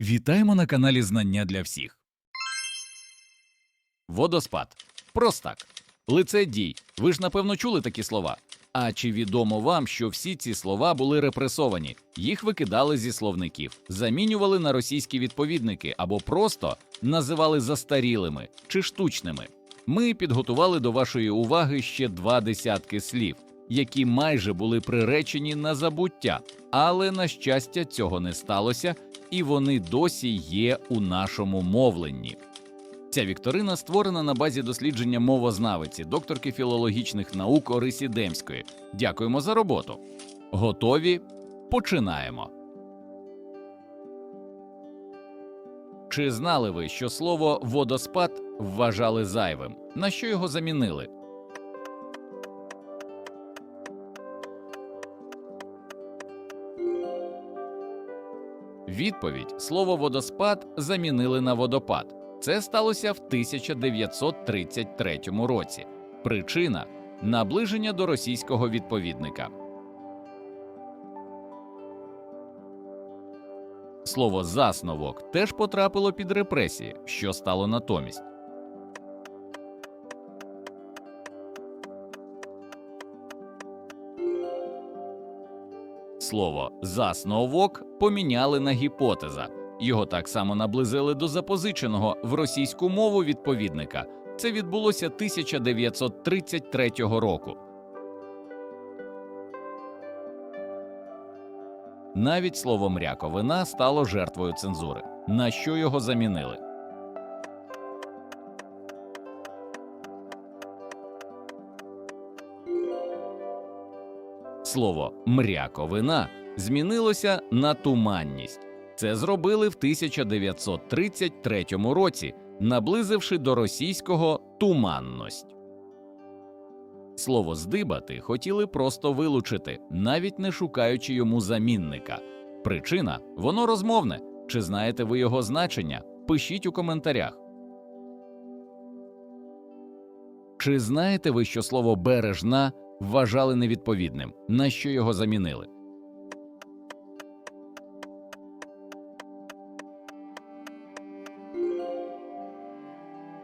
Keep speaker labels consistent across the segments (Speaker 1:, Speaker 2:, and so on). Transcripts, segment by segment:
Speaker 1: Вітаємо на каналі Знання для всіх. Водоспад. Простак. Лице дій. Ви ж напевно чули такі слова. А чи відомо вам, що всі ці слова були репресовані? Їх викидали зі словників, замінювали на російські відповідники або просто називали застарілими чи штучними. Ми підготували до вашої уваги ще два десятки слів, які майже були приречені на забуття, але на щастя цього не сталося, і вони досі є у нашому мовленні. Ця вікторина створена на базі дослідження мовознавиці, докторки філологічних наук Орисі Демської. Дякуємо за роботу. Готові? Починаємо. Чи знали ви, що слово водоспад вважали зайвим? На що його замінили? Відповідь слово водоспад замінили на водопад. Це сталося в 1933 році. Причина наближення до російського відповідника. Слово засновок теж потрапило під репресії, що стало натомість. Слово засновок поміняли на гіпотеза. Його так само наблизили до запозиченого в російську мову відповідника. Це відбулося 1933 року. Навіть слово мряковина стало жертвою цензури. На що його замінили? Слово мряковина змінилося на туманність. Це зробили в 1933 році, наблизивши до російського туманність. Слово здибати хотіли просто вилучити, навіть не шукаючи йому замінника. Причина воно розмовне. Чи знаєте ви його значення? Пишіть у коментарях. Чи знаєте ви, що слово бережна вважали невідповідним? На що його замінили?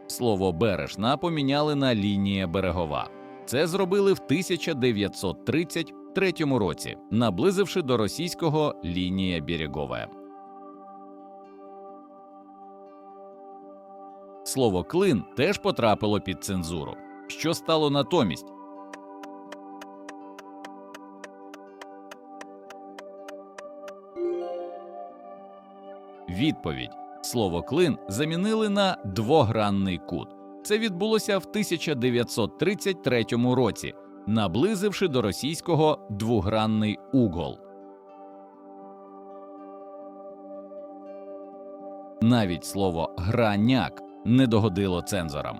Speaker 1: Слово бережна поміняли на лінія берегова. Це зробили в 1933 році, наблизивши до російського лінія берегове. Слово клин теж потрапило під цензуру. Що стало натомість? Відповідь слово клин замінили на двогранний кут. Це відбулося в 1933 році, наблизивши до російського двогранний угол. Навіть слово граняк не догодило цензорам.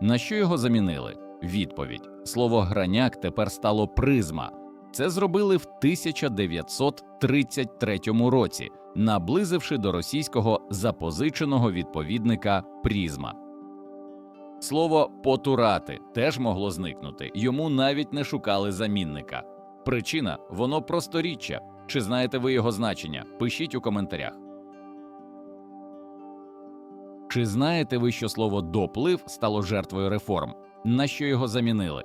Speaker 1: На що його замінили? Відповідь: слово граняк тепер стало призма. Це зробили в 1933 році, наблизивши до російського запозиченого відповідника призма. Слово потурати теж могло зникнути, йому навіть не шукали замінника. Причина воно просторіччя. Чи знаєте ви його значення? Пишіть у коментарях. Чи знаєте ви, що слово доплив стало жертвою реформ? На що його замінили?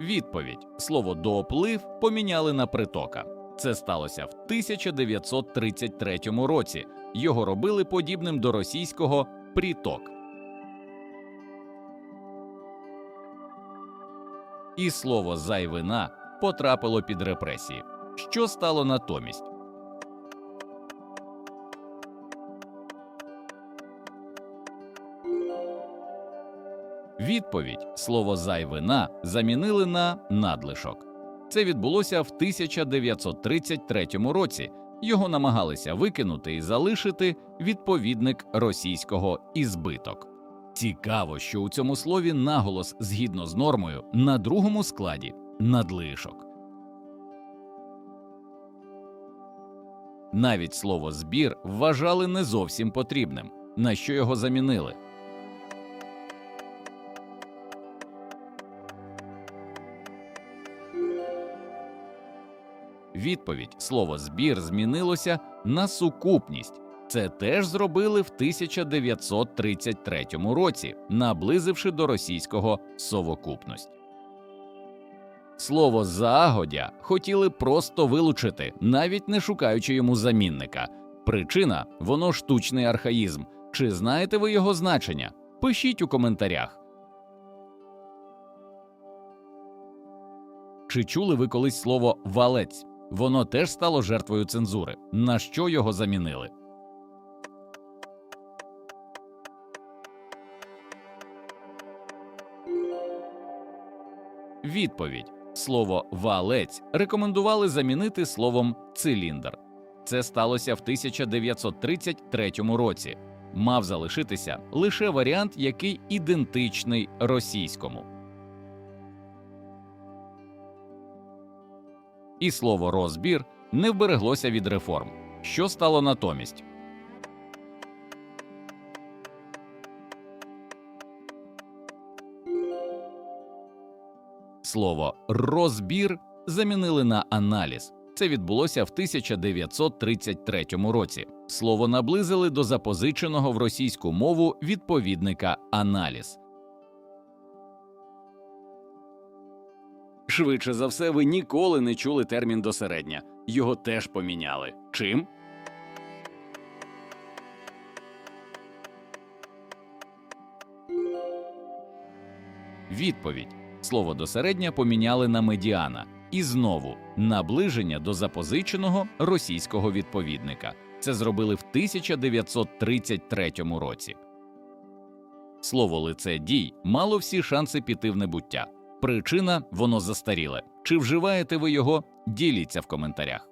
Speaker 1: Відповідь слово доплив поміняли на притока. Це сталося в 1933 році. Його робили подібним до російського приток. І слово зайвина потрапило під репресії. Що стало натомість? Відповідь слово зайвина замінили на надлишок. Це відбулося в 1933 році. Його намагалися викинути і залишити відповідник російського ізбиток. Цікаво, що у цьому слові наголос згідно з нормою на другому складі надлишок. Навіть слово збір вважали не зовсім потрібним, на що його замінили. Відповідь слово збір змінилося на сукупність. Це теж зробили в 1933 році, наблизивши до російського совокупність. Слово загодя хотіли просто вилучити, навіть не шукаючи йому замінника. Причина воно штучний архаїзм. Чи знаєте ви його значення? Пишіть у коментарях. Чи чули ви колись слово валець? Воно теж стало жертвою цензури. На що його замінили? Відповідь слово валець рекомендували замінити словом циліндр. Це сталося в 1933 році. Мав залишитися лише варіант, який ідентичний російському. І слово розбір не вбереглося від реформ. Що стало натомість? Слово розбір замінили на аналіз. Це відбулося в 1933 році. Слово наблизили до запозиченого в російську мову відповідника аналіз. Швидше за все, ви ніколи не чули термін досередня. Його теж поміняли. Чим? Відповідь слово досередня поміняли на медіана і знову наближення до запозиченого російського відповідника. Це зробили в 1933 році. Слово лице дій мало всі шанси піти в небуття. Причина воно застаріле. Чи вживаєте ви його? Діліться в коментарях.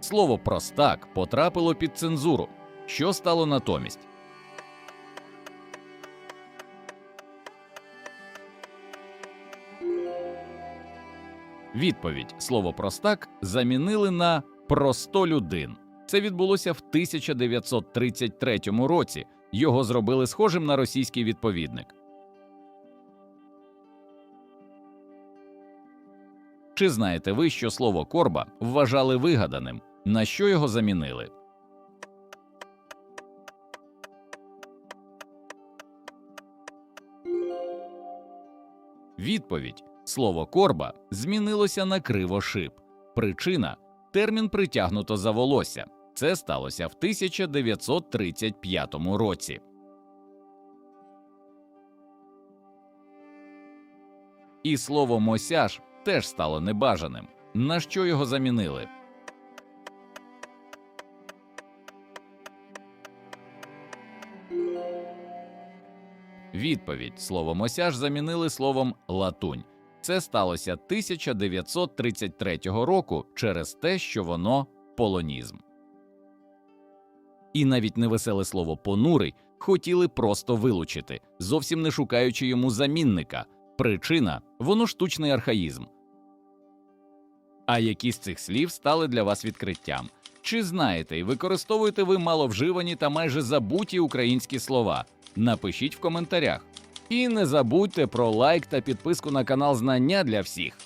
Speaker 1: Слово простак потрапило під цензуру. Що стало натомість? Відповідь слово простак замінили на простолюдин. Це відбулося в 1933 році. Його зробили схожим на російський відповідник. Чи знаєте ви, що слово корба вважали вигаданим? На що його замінили? Відповідь слово корба змінилося на кривошип. Причина термін притягнуто за волосся. Це сталося в 1935 році. І слово мосяж теж стало небажаним. На що його замінили? Відповідь слово мосяж замінили словом латунь. Це сталося 1933 року через те, що воно полонізм. І навіть невеселе слово понурий хотіли просто вилучити, зовсім не шукаючи йому замінника. Причина воно штучний архаїзм. А які з цих слів стали для вас відкриттям? Чи знаєте і використовуєте ви маловживані та майже забуті українські слова? Напишіть в коментарях. І не забудьте про лайк та підписку на канал Знання для всіх.